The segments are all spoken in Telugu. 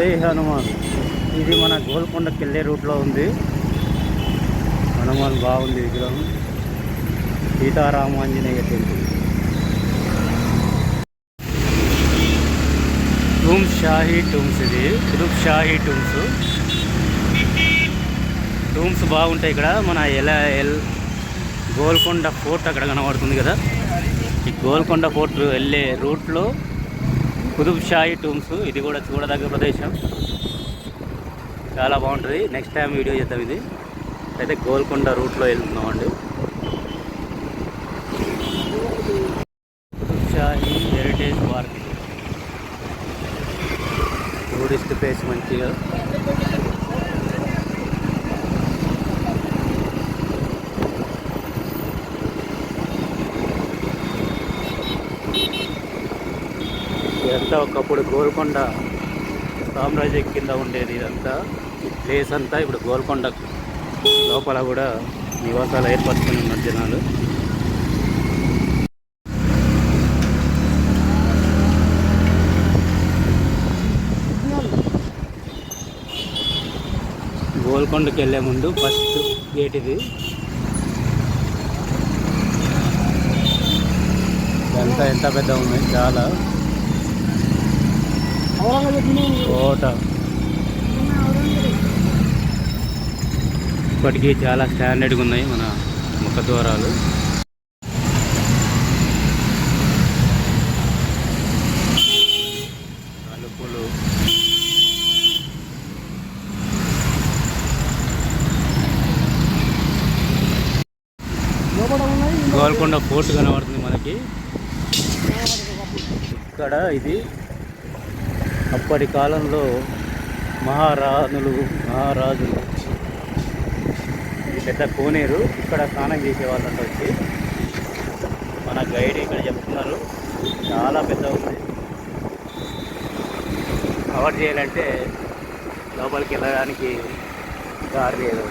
జై హనుమాన్. ఇది మన గోల్కొండకి వెళ్ళే రూట్లో ఉంది. హనుమాన్ బాగుంది విగ్రహం. Seetharamanjaneya temple. Tombs Shahi tombs ఇది. కుతుబ్ షాహీ టూమ్స్ టూమ్స్ బాగుంటాయి ఇక్కడ. మన ఎలా ఎల్ గోల్కొండ ఫోర్ట్ అక్కడ కనబడుతుంది కదా. ఈ గోల్కొండ ఫోర్ట్ వెళ్ళే రూట్లో కుతుబ్ షాహీ టూమ్స్ ఇది కూడా చూడదగ్గ ప్రదేశం. చాలా బాగుంటుంది. నెక్స్ట్ టైం వీడియో చేద్దాం ఇది. అయితే గోల్కొండ రూట్లో వెళ్తున్నామండి అండి Qutub Shahi heritage park tourist place మంచిగా ఇదంతా ఒకప్పుడు గోల్కొండ సామ్రాజ్యం కింద ఉండేది ఇదంతా. ఈ ప్లేస్ అంతా ఇప్పుడు గోల్కొండ లోపల కూడా నివాసాలు ఏర్పరచుకుని ఉన్నారు జనాలు. గోల్కొండకి వెళ్ళే ముందు ఫస్ట్ గేట్ ఇది. ఇదంతా ఎంత పెద్ద ఉంది? చాలా. కోట. ఇప్పటికీ చాలా స్టాండర్డ్గా ఉన్నాయి మన ముఖద్వారాలు తలుపులు. గోల్కొండ ఫోర్ట్ కనబడుతుంది మనకి. ఇక్కడ ఇది అప్పటి కాలంలో మహారాణులు మహారాజులు ఇది పెద్ద కోనేరు ఇక్కడ స్నానం చేసేవాళ్ళంట వచ్చి. మన గైడ్ ఇక్కడ చెప్తున్నారు. చాలా పెద్ద ఉంది. కవర్ చేయాలంటే లోపలికి వెళ్ళడానికి దారి లేదు.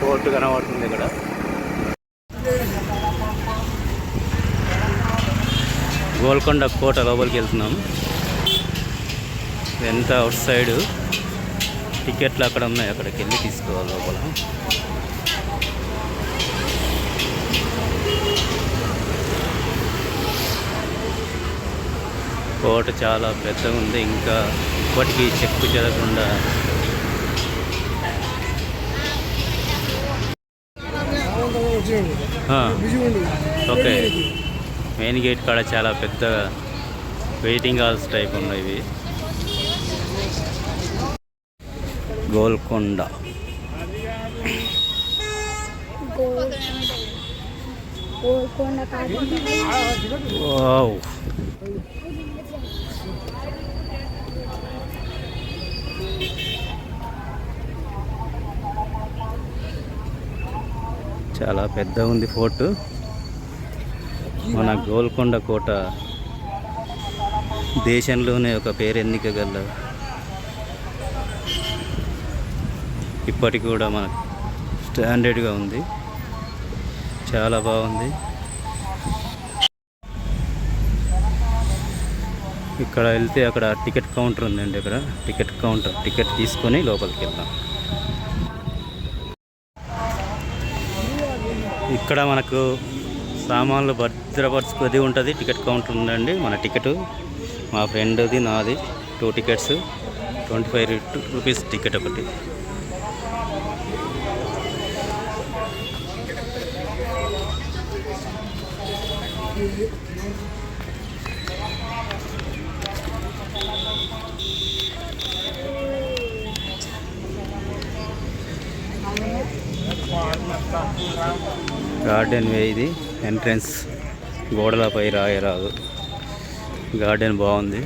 కోర్టు కనబడుతుంది ఇక్కడ. గోల్కొండ కోట లోపలికి వెళ్తున్నాం. ఎంత అవుట్ సైడ్ టికెట్లు అక్కడ ఉన్నాయి అక్కడికి వెళ్ళి తీసుకోవాలి లోపల. కోట చాలా పెద్దగా ఉంది ఇంకా ఇప్పటికీ చెక్కు చెదకుండా ఆ, ఓకే. Main gate. కాడ చాలా పెద్ద వెయిటింగ్ హాల్స్ టైప్ ఉన్నాయి ఇవి. గోల్కొండ. వావ్. చాలా పెద్ద ఉంది ఫోర్ట్. మన గోల్కొండ కోట దేశంలోనే ఒక పేరెన్నిక గల ఇప్పటికి కూడా మన స్టాండర్డ్గా ఉంది. చాలా బాగుంది. ఇక్కడ వెళ్తే అక్కడ టికెట్ కౌంటర్ ఉందండి ఇక్కడ. టికెట్ కౌంటర్ టికెట్ తీసుకొని లోపలికి వెళ్దాం. ఇక్కడ మనకు సామాన్లు భద్రపరచుకొని ఉంటుంది. టికెట్ కౌంటర్ ఉందండి. మన టికెట్ మా ఫ్రెండ్ది నాది. Two tickets. Twenty five rupees ticket ఒకటి. గార్డెన్ వే ఇది. ఎంట్రన్స్ గోడలపై రాయరాదు గార్డెన్ బాగుంది.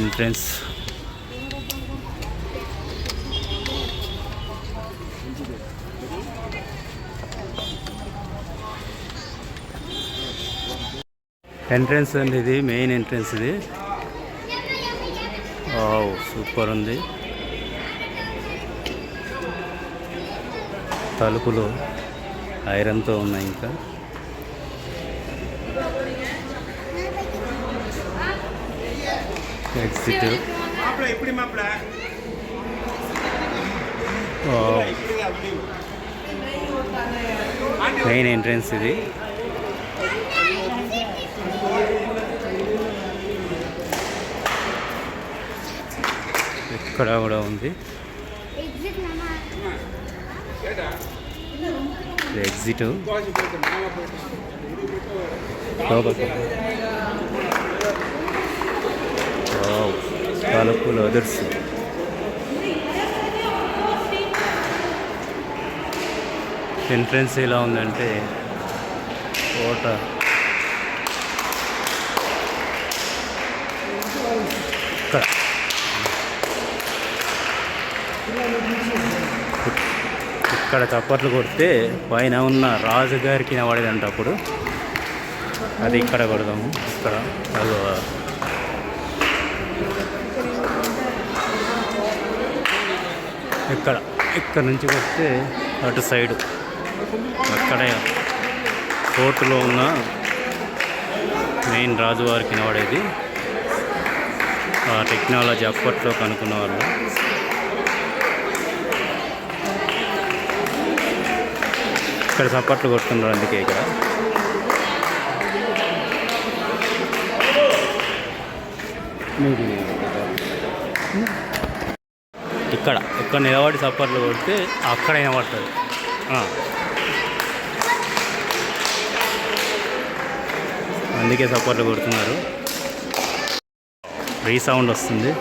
ఎంట్రన్స్ ఎంట్రన్స్ అండి ఇది మెయిన్ ఎంట్రన్స్ ఇది. సూపర్ ఉంది. తలుపులు ఐరన్తో ఉన్నాయి ఇంకా. ఎగ్జిట్ మెయిన్ ఎంట్రన్స్ ఇది. ఇక్కడ కూడా ఉంది. ఎగ్జిట్ తలుపులు అదర్స్ ఎంట్రెన్స్ ఎలా ఉందంటే కోట ఇక్కడ చప్పట్లు కొడితే పైన ఉన్న రాజుగారికి నవాడేదంట అప్పుడు. అది ఇక్కడ కొడదాము. ఇక్కడ అదో ఇక్కడ ఇక్కడ నుంచి వస్తే అటు సైడు. అక్కడే కోర్టులో ఉన్న మెయిన్ రాజువారికి నిలబడేది ఆ టెక్నాలజీ అప్పట్లో కనుక్కున్న వాళ్ళు. ఇక్కడ చప్పట్లు కొడుతున్నారు అందుకే ఇక్కడ. ఇక్కడ ఇక్కడ నిలబడి సప్పర్లు కొడితే అక్కడ వినబడుతుంది. అందుకే సప్పర్లు కొడుతున్నారు. రీసౌండ్ వస్తుంది.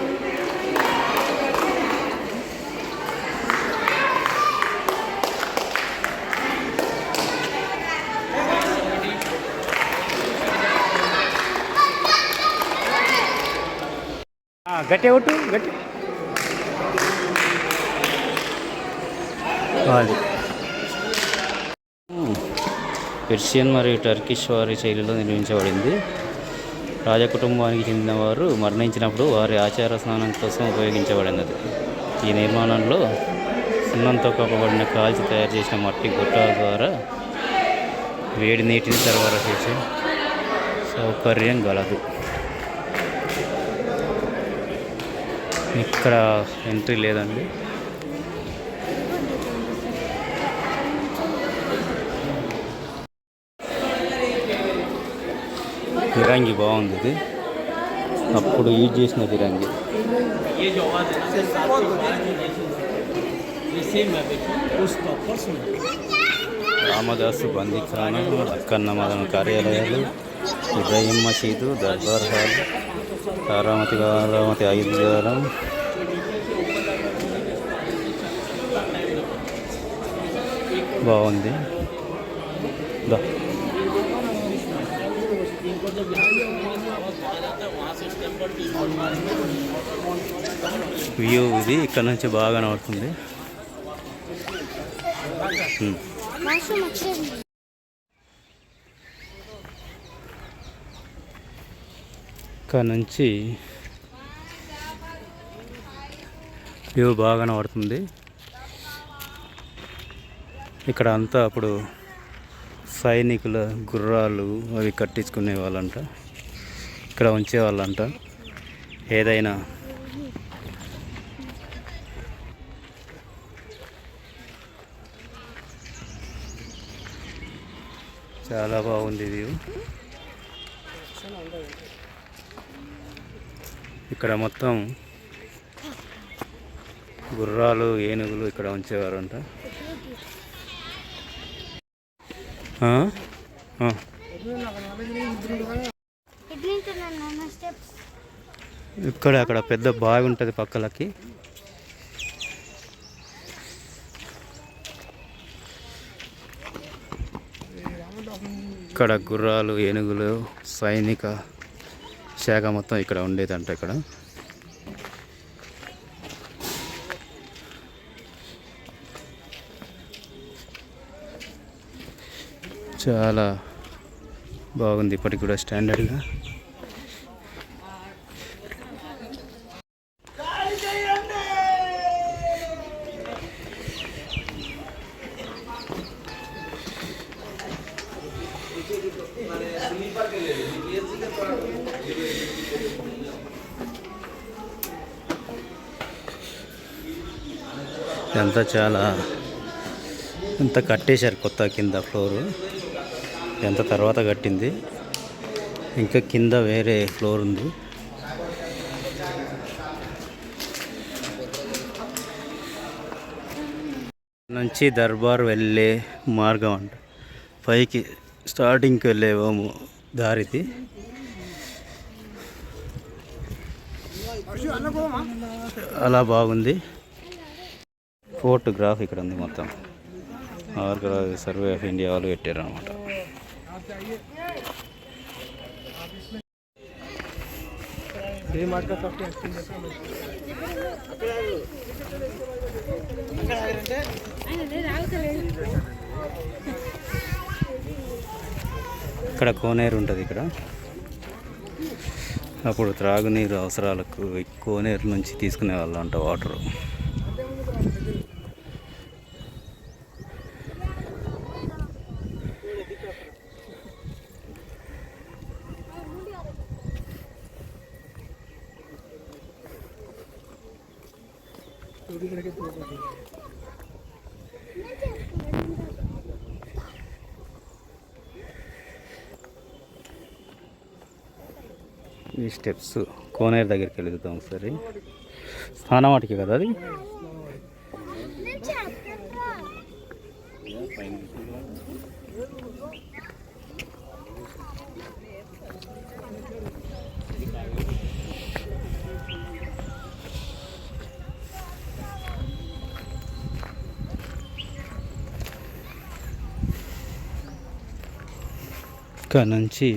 గట్టి కొట్టు గట్టి. అది. పెర్షియన్ మరియు టర్కిష్ వారి శైలిలో నిర్మించబడింది. రాజకుటుంబానికి చెందిన వారు మరణించినప్పుడు వారి ఆచార స్నానం కోసం ఉపయోగించబడినది. ఈ నిర్మాణంలో సున్నంతో కప్పబడిన కాల్చి తయారు చేసిన మట్టి గుట్టాల ద్వారా వేడి నీటిని సరఫరా చేసే సౌకర్యం గలదు. ఇక్కడ ఎంట్రీ లేదండి. ఫిరంగి బాగుంది ఇది. అప్పుడు యూజ్ చేసిన ఫిరంగి. రామదాసు బందీఖానా అక్కన్న మదన కార్యాలయాలు ఇబ్రాహిం మసీదు దర్బార్ హాల్ తారామతి తారామతి ఐదు బాగుంది. దా. వ్యూ ఇది ఇక్కడ నుంచి బాగా కనబడుతుంది hmm. ఇక్కడ నుంచి వ్యూ బాగా కనబడుతుంది ఇక్కడ అంతా అప్పుడు సైనికుల గుర్రాలు అవి కట్టించుకునే వాళ్ళంట. ఇక్కడ ఉంచేవాళ్ళంట ఏదైనా. చాలా బాగుంది వ్యూ ఇక్కడ మొత్తం గుర్రాలు ఏనుగులు ఇక్కడ ఉంచేవారంట ఆ? ఆ. ఎట్లుంటున్నాను నాన్న స్టెప్స్ ఇక్కడ అక్కడ పెద్ద బావి ఉంటుంది పక్కలకి. ఇక్కడ గుర్రాలు ఏనుగులు సైనిక శాఖ మొత్తం ఇక్కడ ఉండేదంట ఇక్కడ. చాలా బాగుంది ఇప్పటికి కూడా స్టాండర్డ్గా. ఎంత చాలా అంతా కట్టేశారు కొత్త కింద ఫ్లోరు. ఎంత తర్వాత కట్టింది? ఇంకా కింద వేరే ఫ్లోర్ ఉంది. నుంచి దర్బార్ వెళ్ళే మార్గం అంట. పైకి స్టార్టింగ్కి వెళ్ళే దారిది. అలా బాగుంది. ఫోటోగ్రాఫ్ ఇక్కడ ఉంది మొత్తం. ఆర్కరాజ్ సర్వే ఆఫ్ ఇండియా వాళ్ళు పెట్టారు అనమాట ఇక్కడ కోనేరు ఉంటుంది ఇక్కడ. అప్పుడు త్రాగునీరు అవసరాలకు కోనేరు నుంచి తీసుకునే వాళ్ళు అంట వాటరు. ఈ స్టెప్స్ కోనేరు దగ్గరికి వెళ్తాం ఒకసారి. స్నానం వాటికి కదా అది? ఇక్కడ నుంచి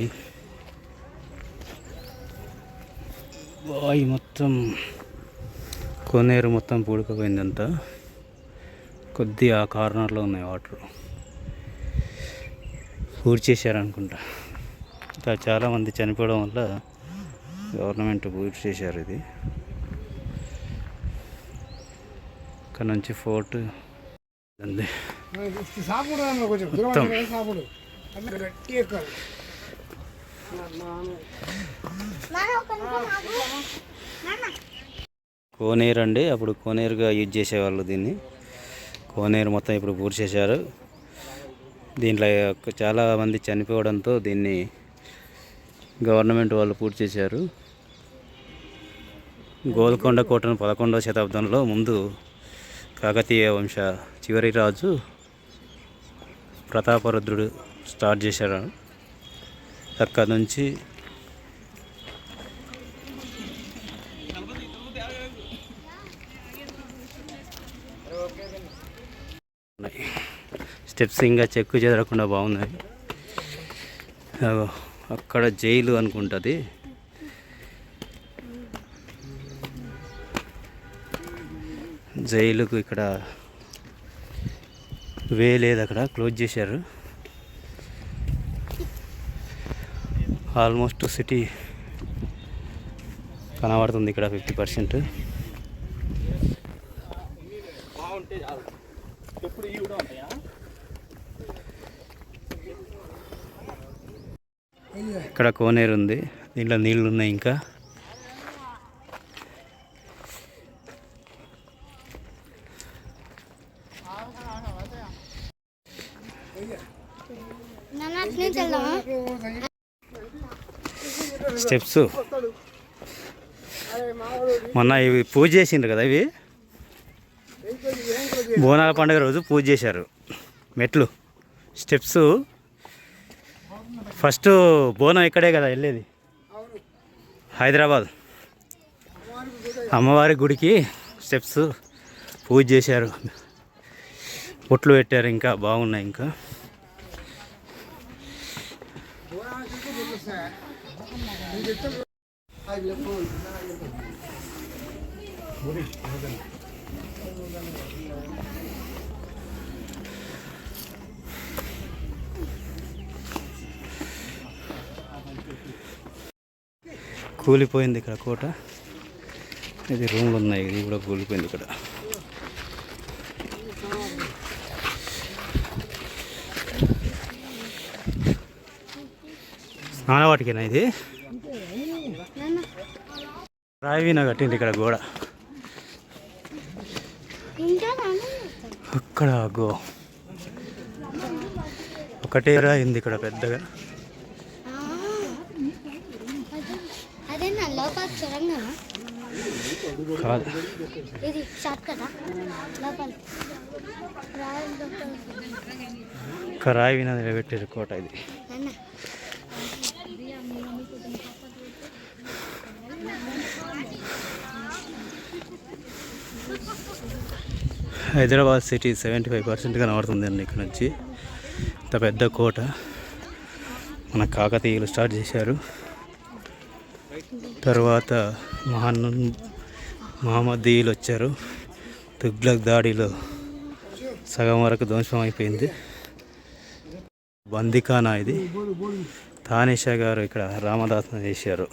మొత్తం కోనేరు మొత్తం పూడికపోయింది అంతా కొద్ది ఆ కార్నర్లో ఉన్నాయి వాటర్. పూర్తి చేశారనుకుంటా ఇంకా చాలామంది చనిపోవడం వల్ల గవర్నమెంట్ పూర్తి చేశారు ఇది. ఇక్కడ నుంచి ఫోర్ట్ ఉంది. మొత్తం. కోనేరు అండి. అప్పుడు కోనేరుగా యూజ్ చేసేవాళ్ళు దీన్ని. కోనేరు మొత్తం ఇప్పుడు పూర్తి చేశారు దీంట్లో చాలా మంది చనిపోవడంతో దీన్ని గవర్నమెంట్ వాళ్ళు పూర్తి చేశారు గోల్కొండ కోటను పదకొండవ శతాబ్దంలో ముందు కాకతీయ వంశ చివరి రాజు ప్రతాపరుద్రుడు స్టార్ట్ చేశారు అక్కడ నుంచి ఉన్నాయి స్టెప్స్ ఇంకా చెక్కు చెదరకుండా బాగున్నాయి. అక్కడ జైలు అనుకుంటుంది. జైలుకు ఇక్కడ వే లేదు అక్కడ క్లోజ్ చేశారు. ఆల్మోస్ట్ సిటీ కనబడుతుంది ఇక్కడ ఫిఫ్టీ పర్సెంట్. ఇక్కడ కోనేరు ఉంది. దీంట్లో నీళ్ళు ఉన్నాయి ఇంకా. స్టెప్స్. మొన్న ఇవి పూజ చేసిండ్రు కదా ఇవి? బోనాల పండుగ రోజు పూజ చేశారు. మెట్లు. స్టెప్స్. ఫస్ట్ బోనం ఇక్కడే కదా వెళ్ళేది. హైదరాబాద్. అమ్మవారి గుడికి స్టెప్స్ పూజ చేశారు. బొట్లు పెట్టారు ఇంకా బాగున్నాయి ఇంకా. కూలిపోయింది ఇక్కడ కోట. ఇది రూమ్లు ఉన్నాయి ఇది కూడా కూలిపోయింది ఇక్కడ. స్నానవాటికేనా ఇది? రాయివీన కట్టింది ఇక్కడ గోడ. అక్కడ గో. ఒకటే రాయింది ఇక్కడ పెద్దగా ఆ, అదే- అదే నా లోపల సొరంగా కాదు ఇది షార్ట్ కదా లోపల. రాయల్ లోపల. ఒక రాయి విన నిలబెట్టారు కోట ఇది. Hyderabad city seventy five percent కనబడుతుంది అండి ఇక్కడ నుంచి. ఇంత పెద్ద కోట. మన కాకతీయులు స్టార్ట్ చేశారు. తర్వాత మహాన్ మహమ్మదీయులు వచ్చారు తుగ్లక్ దాడిలో సగం వరకు ధ్వంసం అయిపోయింది. బందికానా ఇది. తానేషా గారు ఇక్కడ రామదాసం చేశారు.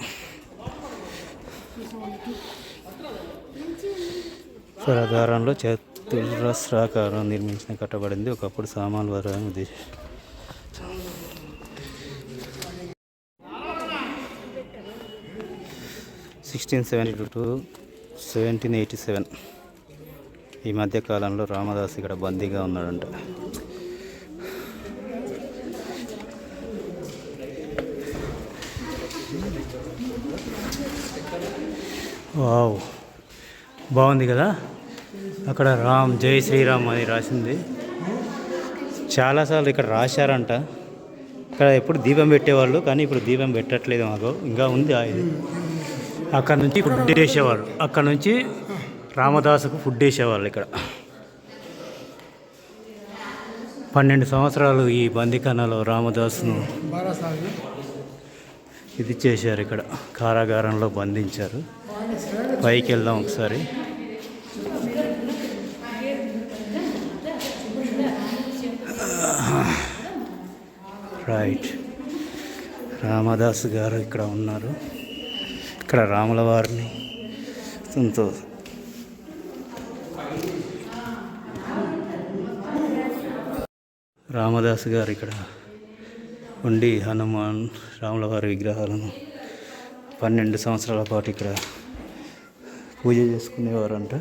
స్వరాధారంలో చతురస్రాకారం నిర్మించిన కట్టబడింది. ఒకప్పుడు సామాన్లు వరం ఉద్దేశం. Sixteen seventy two two seventeen eighty seven. ఈ మధ్య కాలంలో రామదాస్ ఇక్కడ బందీగా ఉన్నాడంట. వావ్. బాగుంది కదా? అక్కడ రామ్ జై శ్రీరామ్ అని రాసింది. చాలాసార్లు ఇక్కడ రాశారంట. ఇక్కడ ఎప్పుడు దీపం పెట్టేవాళ్ళు కానీ ఇప్పుడు దీపం పెట్టట్లేదు మాకు. ఇంకా ఉంది ఆ ఇది? అక్కడ నుంచి ఫుడ్ వేసేవారు అక్కడ నుంచి రామదాసుకు ఫుడ్ వేసేవాళ్ళు ఇక్కడ. పన్నెండు సంవత్సరాలు ఈ బందిఖానాలో రామదాసును ఇది చేశారు ఇక్కడ. కారాగారంలో బంధించారు. పైకి వెళ్దాం ఒకసారి. రైట్. రామదాస్ గారు ఇక్కడ ఉన్నారు. ఇక్కడ రాముల వారిని సంతోష్ రామదాస్ గారు ఇక్కడ ఉండి హనుమాన్ రాముల వారి విగ్రహాలను పన్నెండు సంవత్సరాల పాటు ఇక్కడ పూజ చేసుకునేవారంట.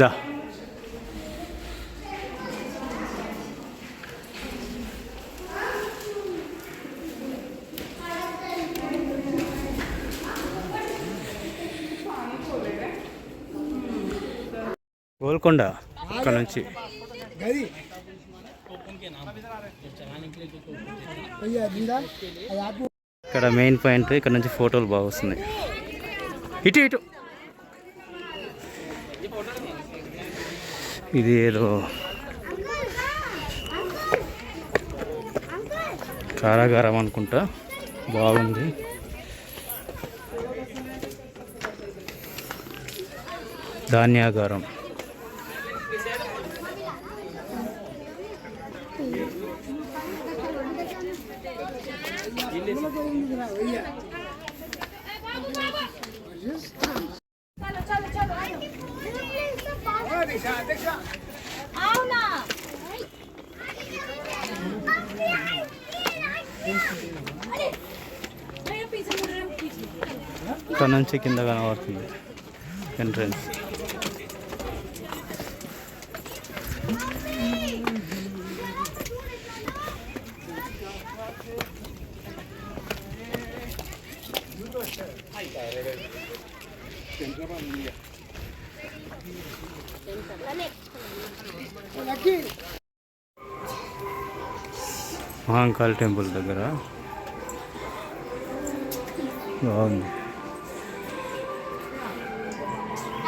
దా. గోల్కొండ ఇక్కడ నుంచి. ఇక్కడ మెయిన్ పాయింట్ ఇక్కడ నుంచి ఫోటోలు బాగా వస్తున్నాయి. ఇటు ఇటు. ఇది ఏదో కారాగారం అనుకుంటా. బాగుంది. ధాన్యాగారం. ఇక్కడ నుంచి కింద కనబడుతుంది. ఎంట్రన్స్ కాళీ టెంపుల్ దగ్గర. బాగుంది.